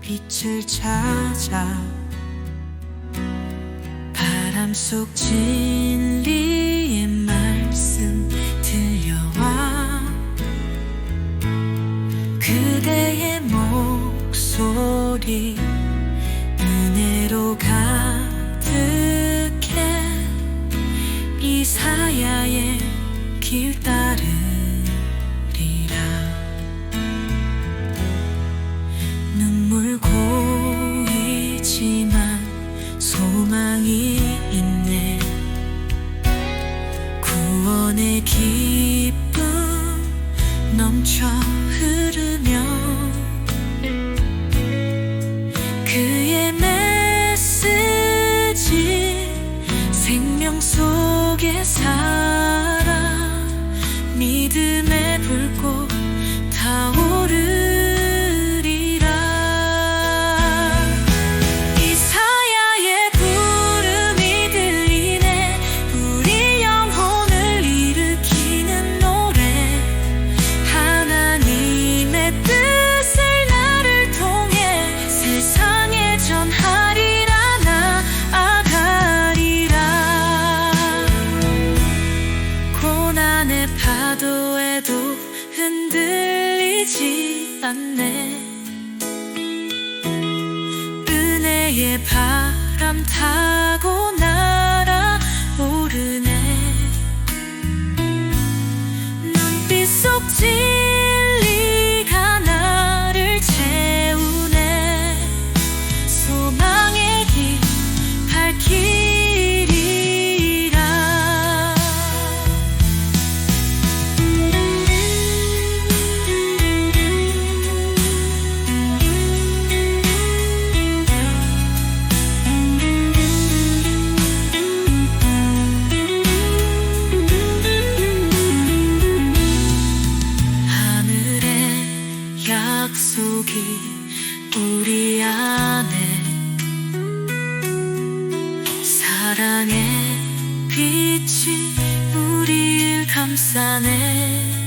빛을 찾아 바람 속 진리의 말씀 들려와 그대의 목소리 은혜로 가득해 이사야의 길따 소망이 있네. 구원의 기쁨 넘쳐 흐르며 그의 메시지 생명 속에 살아 믿음 흔들리지 않네. 은혜의 바람 타고 날 약속이 우리 안에 사랑의 빛이 우리를 감싸네